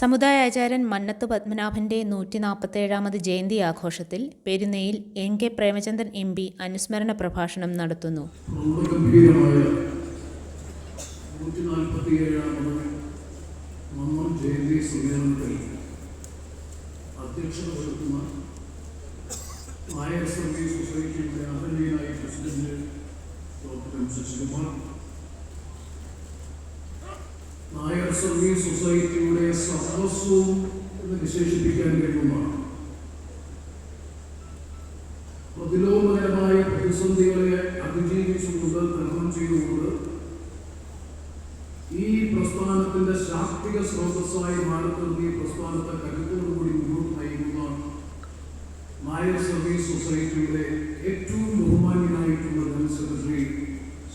സമുദായാചാര്യൻ മന്നത്ത് പത്മനാഭന്റെ നൂറ്റി നാൽപ്പത്തേഴാമത് ജയന്തി ആഘോഷത്തിൽ പെരുന്നയിൽ N K Premachandran M P അനുസ്മരണ പ്രഭാഷണം നടത്തുന്നു. സൊസൈറ്റിയുടെ ആദരണീയനായ പ്രസിഡന്റ് ഡോക്ടർ എം. ശശികുമാർ ഹയർ സർവീസ് സൊസൈറ്റിയുടെ സർവസ്വവും എന്ന് വിശേഷിപ്പിക്കാൻ കഴിയുമാണ് പ്രതിലോമകരമായ പ്രതിസന്ധികളെ അതിജീവിച്ചുകൊണ്ട് തരണം ചെയ്തുകൊണ്ട് ഈ പ്രസ്ഥാനത്തിന്റെ ശാക്തിക സ്രോതസ്സായി മാറപ്പെടുന്ന ഈ പ്രസ്ഥാനത്തെ കരുത്തോടുകൂടി മുന്നോട്ട് നയിക്കുന്ന നായർ സർവീസ് സൊസൈറ്റിയുടെ ഏറ്റവും ബഹുമാന്യനായിട്ടുള്ള general secretary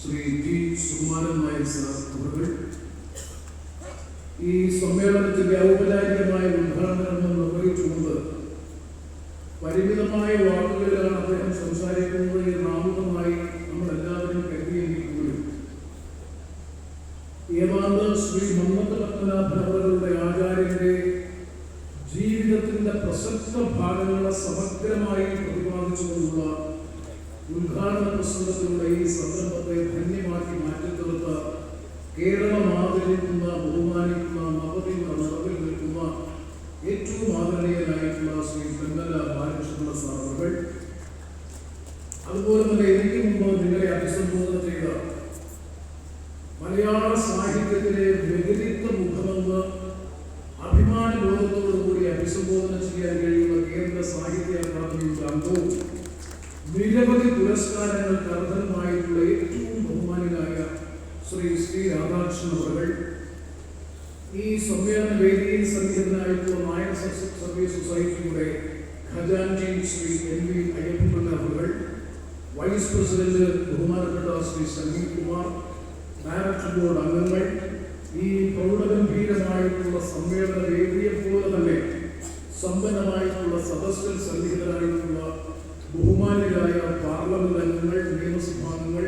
Shri T Sukumaran Nair sir അവർ ഈ സമ്മേളനത്തിന്റെ ഔപചാരികമായ ഉദ്ഘാടനം നിർവഹിച്ചുകൊണ്ട് പരിമിതമായ വാക്കുകളിലാണ് അദ്ദേഹം സംസാരിക്കുന്നത് എന്ന് ആമുഖമായി നമ്മൾ എല്ലാവരും കരുതിയെങ്കിലും ഏതാണ്ട് ശ്രീ മമ്മത്ത് പത്മനാഭൻ അവരുടെ ആചാര്യന്റെ ജീവിതത്തിന്റെ പ്രസക്ത ഭാഗങ്ങളെ സമഗ്രമായി പ്രതിപാദിച്ചുകൊണ്ടുള്ള ഉദ്ഘാടന പ്രസംഗത്തിലൂടെ ഈ സന്ദർഭത്തെ ധന്യമാക്കി മാറ്റിത്തെടുത്ത കേരളം ആദരിക്കുന്ന ബഹുമാനിക്കുന്ന നിറവിൽ നിൽക്കുന്ന ഏറ്റവും ആദരണീയനായിട്ടുള്ള ശ്രീ തെന്നല ശ്രീ ഈ സമ്മേളന വേദിയിൽ സന്നിഹിതനായിട്ടുള്ള നായർ സർവീസ് സൊസൈറ്റിയുടെ ഖജാൻജി Shri N V Ayyappanpillai vice president ബഹുമാനപ്പെട്ട ശ്രീ സഞ്ജീവ് കുമാർ ഡയറക്ടർ ബോർഡ് അംഗങ്ങൾ ഈ പ്രൗഢഗംഭീരമായിട്ടുള്ള സമ്മേളന വേദിയെ പോലെ തന്നെ സമ്പന്നമായിട്ടുള്ള സദസ്സിൽ സന്നിഹിതരായിട്ടുള്ള ബഹുമാന്യരായ പാർലമെന്റ് അംഗങ്ങൾ നിയമസഭാംഗങ്ങൾ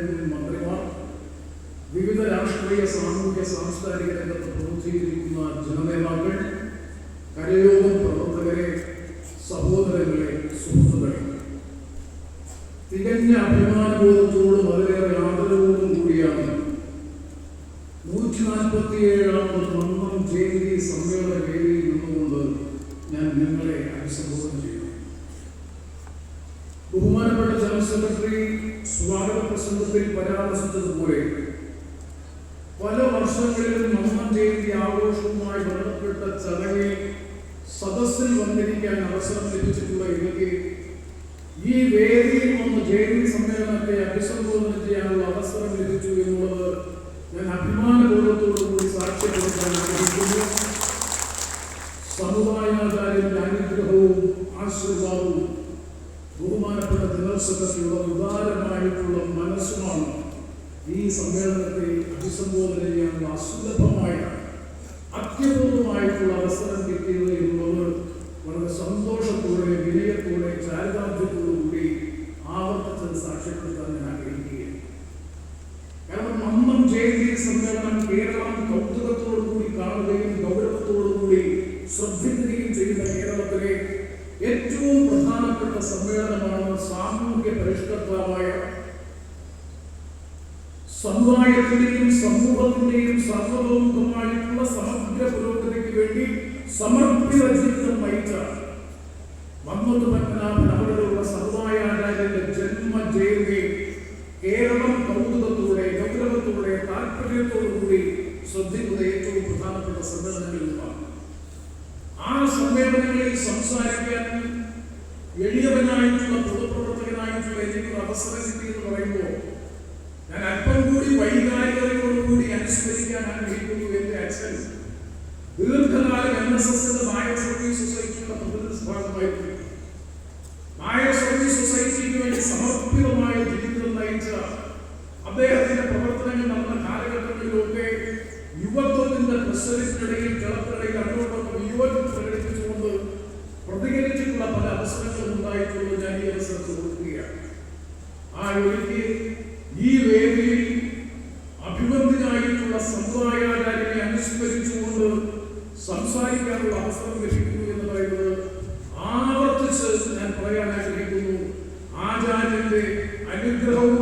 രാഷ്ട്രീയ സാമൂഹ്യ സാംസ്കാരിക രംഗത്ത് പ്രവർത്തിച്ചിരിക്കുന്ന ജനനേതാക്കൾ കരയോഗം പ്രവർത്തകരെ സഹോദരങ്ങളെ സുഹൃത്തുക്കളെ തികഞ്ഞ അഭിമാനബോധത്തോടും വളരെയേറെ ആദരവോടും കൂടിയാണ് നൂറ്റി നാൽപ്പത്തിയേഴാമത് മന്നം ജയന്തി സമ്മേളന വേദിയിൽ നിന്നുകൊണ്ട് ഞാൻ നിങ്ങളെ അഭിസംബോധന ചെയ്യുന്നു. ബഹുമാനപ്പെട്ട ജനറൽ സെക്രട്ടറി സ്വാഗത പ്രസംഗത്തിൽ പരാമർശിച്ചതുപോലെ പല വർഷങ്ങളിലും മന്നം ജയന്തി ആഘോഷവുമായി ബന്ധപ്പെട്ട ചടങ്ങിൽ സദസ്സിൽ വന്നിരിക്കാൻ അവസരം ലഭിച്ചിട്ടുള്ള ഇവയ്ക്ക് ഈ വേദിയിൽ വന്ന് ജയന്തി സമ്മേളനത്തെ അഭിസംബോധന ചെയ്യാനുള്ള അവസരം ലഭിച്ചു എന്നുള്ളത് ഞാൻ അഭിമാനബോധത്തോടു കൂടി സാക്ഷ്യപ്പെടുത്താൻ ആഗ്രഹിക്കുന്നു സമുദായാചാര്യന്റെ അനുഗ്രഹവും ആശീർവാദവും ബഹുമാനപ്പെട്ട ജനറൽ സെക്രട്ടറിയുടെ ഉദാരമായിട്ടുള്ള മനസ്സുമാണ് ഈ സമ്മേളനത്തെ അഭിസംബോധന ചെയ്യാനുള്ള അസുലഭമായ അത്യപൂർവമായിട്ടുള്ള അവസരം കിട്ടിയത് എന്നുള്ളത് വളരെ സന്തോഷത്തോടെ വിനയത്തോടെ ചാരിതാർത്ഥ്യത്തോടു കൂടി ആവർത്തിച്ചത് സാക്ഷ്യപ്പെടുത്താൻ ഞാൻ ആഗ്രഹിക്കുകയാണ്. കാരണം അമ്മം ജയന്തി സമ്മേളനം കേരളം കൗതുകത്തോടു കൂടി കാണുകയും ഗൗരവത്തോടു കൂടി ശ്രദ്ധിക്കുകയും ചെയ്യുന്ന കേരളത്തിലെ ഏറ്റവും പ്രധാനപ്പെട്ട സമ്മേളനമാണ് സാമൂഹ്യ പരിഷ്കർത്താവായ സമുദായത്തിന്റെയും സമൂഹത്തിന്റെയും സർവതോമുഖമായിട്ടുള്ള സമഗ്ര പുരോഗതിക്ക് വേണ്ടി സമർപ്പിത ജീവിതം നയിച്ച മമ്മത്ത് പത്മനാഭൻ അവരുടെ സമുദായാചാര്യന്റെ ജന്മ ജയന്തി കേരളം കൗതുകത്തോടെ ഗൗരവത്തോടെ താല്പര്യത്തോടു കൂടി ശ്രദ്ധിക്കുന്ന ഏറ്റവും പ്രധാനപ്പെട്ട സമ്മേളനങ്ങളിൽ അച്ഛൻ ദീർഘകാലം എൻ എസ് എസ് എന്ന മായ സർവീസ് സൊസൈറ്റിയുടെ പ്രതിനിധി ഭാഗമായിരുന്നു നായർ സർവീസ് സൊസൈറ്റിക്ക് വേണ്ടി സമർപ്പിതമായ ജീവിതം നയിച്ച അദ്ദേഹത്തിന്റെ പ്രവർത്തനങ്ങൾ നടന്ന കാലഘട്ടങ്ങളിലൊക്കെ യുവത്വത്തിന്റെ പ്രസരത്തിനിടയിൽ കിളപ്പിനിടയിൽ അങ്ങോട്ടൊക്കെ യുവത്വം പ്രകടിപ്പിച്ചുകൊണ്ട് പ്രതികരിച്ചിട്ടുള്ള പല അവസരങ്ങളും ഉണ്ടായിട്ടുള്ളത് കുറിച്ചുകൊണ്ട് സംസാരിക്കാനുള്ള അവസരം ലഭിക്കുന്നു എന്ന് പറയുന്നത് ആവർത്തിച്ച് ഞാൻ പറയാൻ ആഗ്രഹിക്കുന്നു. ആചാര്യന്റെ അനുഗ്രഹവും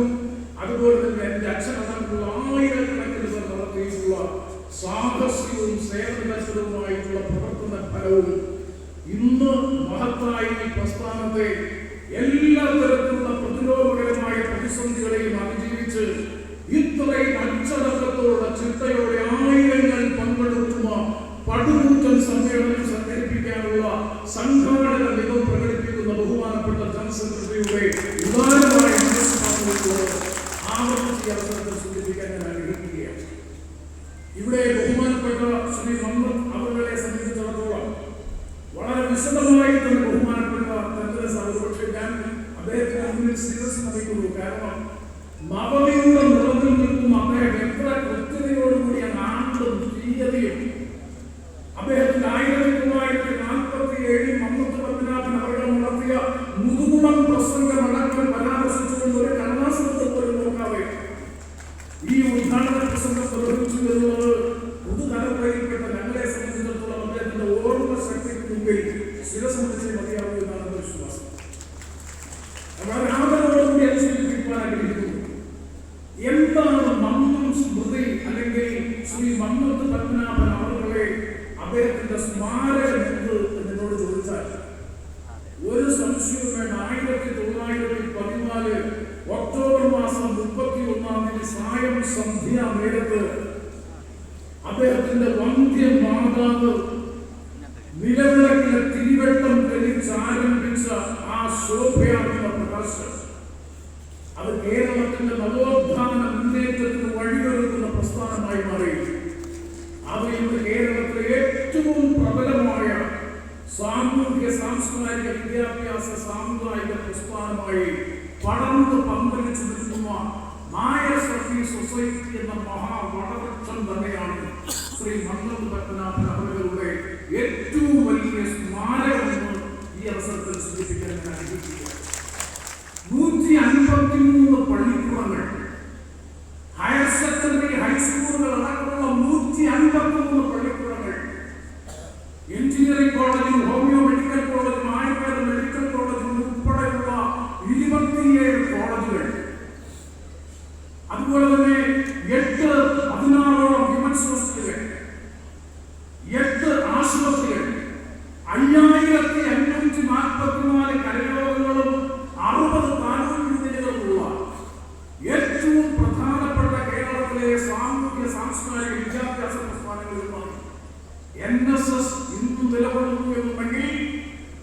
ಇಂದು ನೆಲಗೊಳ್ಳುವುದು ಎಂಬಲ್ಲಿ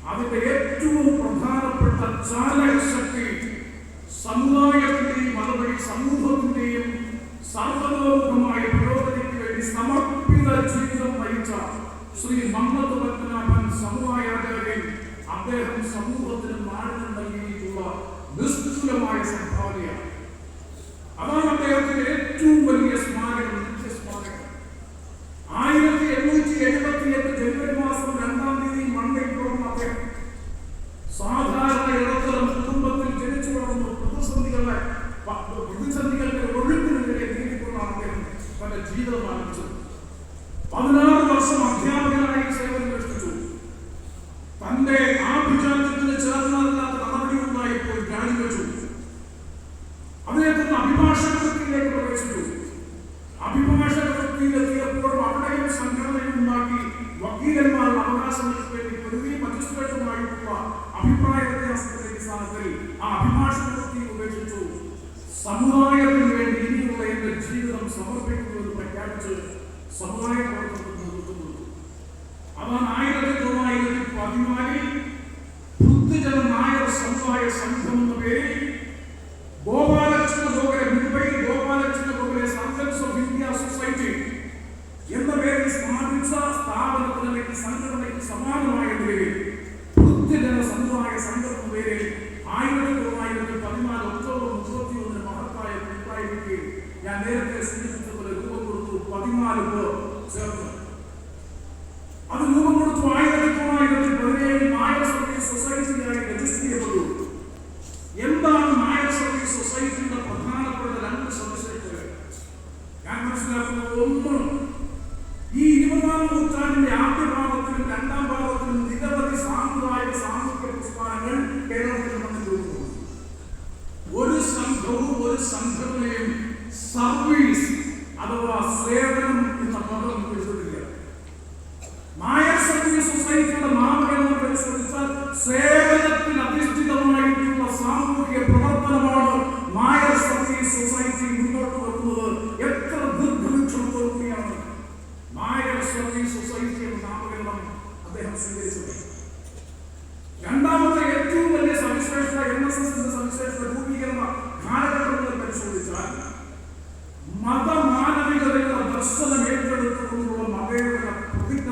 ಅದಕ್ಕೆ ಹೆಚ್ಚು ಪ್ರಧಾನಪಟ್ಟ ಚಾಲಕ ಶಕ್ತಿ സമുദായത്തിന്റെയും മറുപടി സമൂഹത്തിന്റെയും സർവലോകമായ പുരോഗതിക്ക് വേണ്ടി സമർപ്പിത ജീവിതം ശ്രീ മമ്മദ് പത്മനാഭൻ സമുദായാചാര്യൻ അദ്ദേഹം സമൂഹത്തിന് നാടിനും നൽകിയിട്ടുള്ള നിസ്തുലമായ സംഘം തന്നെയുള്ള അവകാശങ്ങൾക്ക് വേണ്ടി പൊതുവെ മജിസ്ട്രേറ്റുമായിട്ടുള്ള അഭിപ്രായ വ്യത്യാസത്തിന്റെ സ്ഥാനത്തിൽ ആ അഭിഭാഷകത്തി ഉപേക്ഷിച്ചു. സമുദായത്തിന് വേണ്ടി ഇനിയുള്ള എന്റെ ജീവിതം സമർപ്പിക്കുമെന്ന് പ്രഖ്യാപിച്ച് സമുദായ ಜನರಿಗೆ ಸಮಾನವಾಗಿದ್ದೀರಿ ವೃತ್ತಿ ಜನ ಸಂಘವಾಗಿ ಸಂಘದ ಬೇರೆ ஆயிரத்தி தொள்ளாயிரத்தி பதினாலு அக்டோபர் முப்பத்தி ஒன்று மகத்தாய பிற்பாய்க்கு என் நேரத்தை சிந்தித்துக் கொள்ள ரூபம் கொடுத்து பதினாலு பேர் ഭാഗത്തിലും നിരവധി സാമുദായിക സാമൂഹിക പ്രസ്ഥാനങ്ങൾ കേരളത്തിൽ വന്നിട്ടുണ്ട് ഒരു സംഘവും ഒരു സംഘടനയും സർവീസ് അദ്ദേഹം രണ്ടാമത്തെ ഏറ്റവും വലിയ സവിശേഷത എൻ എസ് എസിന്റെ സവിശേഷത രൂപീകരണ കാലഘട്ടങ്ങൾ പരിശോധിച്ചാൽ മതമാനവികതയുടെ ദർശനം ഏറ്റെടുത്തുകൊണ്ടുള്ള മതേതര പ്രതിജ്ഞ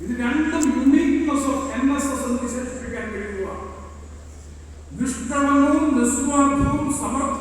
ഇത് രണ്ടും uniqueness of N S S എന്ന് വിശേഷിപ്പിക്കാൻ കഴിയുക നിഷ്കളവും നിസ്വാർത്ഥവും സമർപ്പിതമായ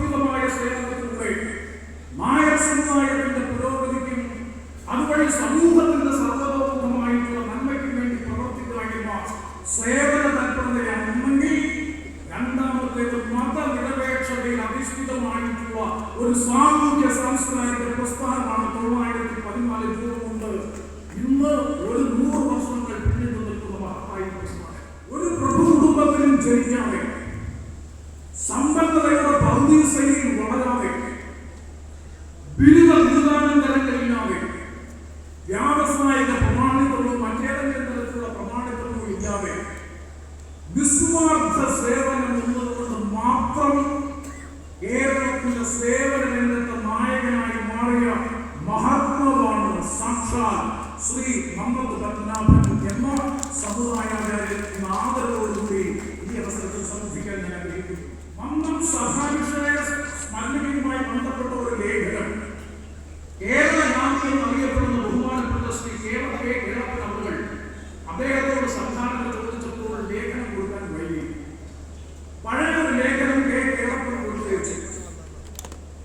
നിസ്വാർത്ഥ സേവനം എന്നതുകൊണ്ട് മാത്രം കേരളത്തിന്റെ സേവന രംഗത്ത് നായകനായി മാറിയ മഹാത്മാവാണ് സാക്ഷാൽ ശ്രീ മുഹമ്മദ് പത്മനാഭൻ എന്ന സമുദായാചാര്യൻ എന്ന ആദരവോടുകൂടി ഈ അവസരത്തിൽ സമർപ്പിക്കാൻ ഞാൻ ആഗ്രഹിക്കുന്നു. മന്നം സഭാവിഷയ സ്മരണയുമായി ബന്ധപ്പെട്ട ഒരു ലേഖനം. കേരള ഗാന്ധി എന്നറിയപ്പെടുന്ന ബഹുമാനപ്പെട്ട ശ്രീ കേരള കെ കേരളത്തിൽ അവർ അദ്ദേഹത്തോട് സംഘാടനം ചോദിച്ചപ്പോൾ ലേഖനം കൊടുക്കാൻ വൈകി പഴയ ഒരു ലേഖനം കെ കേരളത്തിൽ കൊടുത്തേച്ചു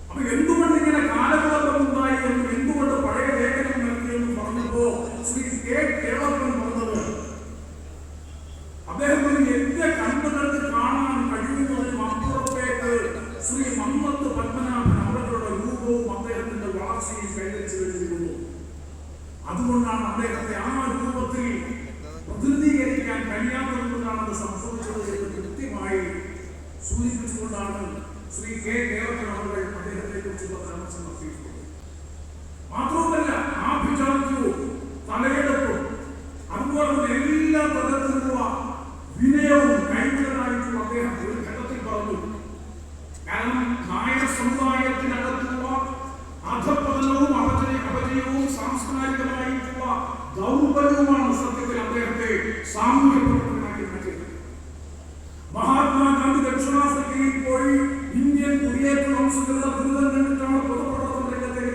അപ്പൊ എന്തുകൊണ്ട് ഇങ്ങനെ കാലകുഴപ്പം ഉണ്ടായി എന്നും എന്തുകൊണ്ട് പഴയ ലേഖനം നൽകിയെന്നും പറഞ്ഞപ്പോ ശ്രീ കെ കേരളത്തിൽ പറഞ്ഞത് അദ്ദേഹത്തിന് എന്റെ കണ്ണുകൾക്ക് കാണാൻ കഴിയുന്നതിനും അപ്പുറത്തേക്ക് ശ്രീ മമ്മത്ത് പത്മനാഭൻ അവരുടെ രൂപവും അദ്ദേഹത്തിന്റെ വളർച്ചയും കൈവരിച്ചു കഴിഞ്ഞിരുന്നു അതുകൊണ്ടാണ് അദ്ദേഹത്തെ ആ രൂപത്തിൽ പ്രതിനിധീകരിക്കാൻ കഴിയാത്തത് കൊണ്ടാണ് അത് സംഭവിച്ചത് എന്ന് കൃത്യമായി സൂചിപ്പിച്ചുകൊണ്ടാണ് ശ്രീ കെ കേരളത്തിൽ അവർ അദ്ദേഹത്തെ കുറിച്ചുള്ള പരാമർശം നടത്തിയിട്ടുള്ളത് മഹാത്മാഗാന്ധി ദക്ഷിണാഫ്രിക്കയിൽ പോയി ഇന്ത്യൻ കുടിയേറ്റ വംശങ്ങളുടെ ദുരിതം കണ്ടിട്ടാണ് പൊതുപ്രവർത്തന രംഗത്തേക്ക്